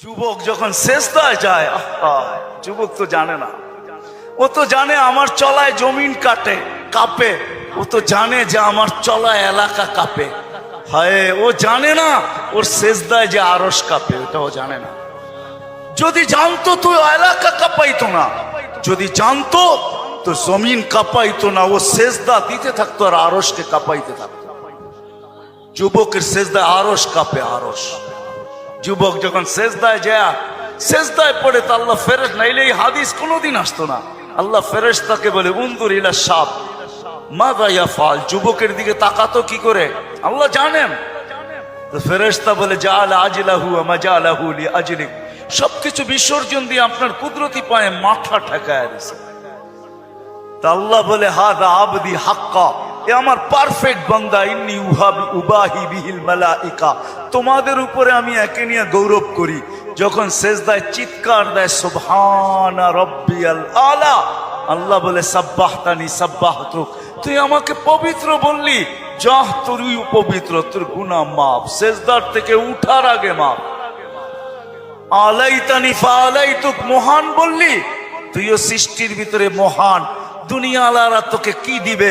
যুবক যখন শেষদায় যায় যুবক তো জানে না। ও তো জানে আমার চলায় জমিন কাটে, কাঁপে। ও তো জানে যে আমার চলায় এলাকা কাঁপে। হায়, ও জানে না, ওর শেষদায় যে আরস কাঁপে ওটা ও জানে না। যদি জানতো তো এলাকা কাঁপাইতো না। যদি জানতো তো জমিন কাঁপাইতো না, ও শেষদা দিতে থাকতো আর আরসকে কাঁপাইতে থাকতো। যুবকের শেষদায় আরস কাঁপে আরস যুবক যখন শেষদায় যায় শেষদায় পড়ে তো আল্লাহ ফেরেস নাইলে এই হাদিস কোনোদিন আসতো না। আল্লাহ ফেরেস তাকে বলে উন্দুর ইলা সাপ মা গাইয়া ফাল? যুবকের দিকে তাকাতো কি করে? আল্লাহ জানেন। ফেরেস্তা বলে যা আলা আজিলাহু আমা যা আলাহু আজলিক। সবকিছু বিসর্জন দিয়ে আপনার কুদরতি পায়ে মাথা ঠেকায় দিছে। তা আল্লাহ বলে, হাদা আবদি হাক্কা। এ আমার পারফেক্ট বান্দা, ইন্নি উহাবি উবাহি বিহিল মালাইকা। তোমাদের উপরে আমি একে নিয়ে গৌরব করি, যখন শেষদায় চিৎকার দেয়, সুবহানা রব্বিয়াল আলা। আল্লাহ বলে, সাব্বাহতানি সাব্বাহতুক। তুই আমাকে পবিত্র বললি, যাহ তুই পবিত্র, তোর গুনাহ মাপ শেষদার থেকে উঠার আগে মাপ আলাইতানি ফালাইতুক, মহান বললি। তুইও সৃষ্টির ভিতরে মহান। দুনিয়ালারা তোকে কি দিবে?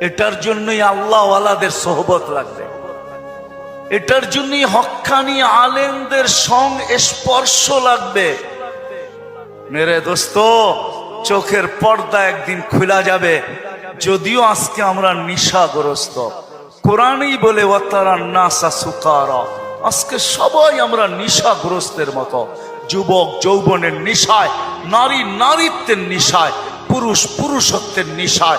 এটার জন্যই আল্লাহওয়ালাদের সহবত লাগবে। এটার জন্যই হক্কানি আলেমদের সং স্পর্শ লাগবে। মেরে দোস্ত, চোখের পর্দা একদিন খোলা যাবে। যদিও আজকে আমরা নিশাগ্রস্ত। কোরআনই বলে নাসা সুকারা। আজকে সবাই আমরা নিশাগ্রস্তের মতো। যুবক যৌবনের নিশায়, নারী নারীত্বের নিশায়, পুরুষ পুরুষত্বের নিশায়।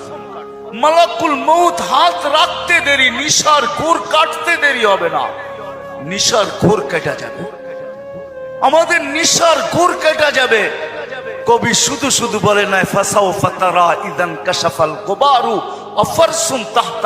মালাকুল মৌত হাত রাখতে দেরি, নিশার ঘোর কাটতে দেরি হবে না। নিশার ঘোর কেটা যাবে। আমাদের নিশার ঘোর কেটা যাবে। কবি শুধু শুধু বলে নাই ফাসাও ফাতারা ইদান কাশাফাল গোবারু অফারসুন তাহতা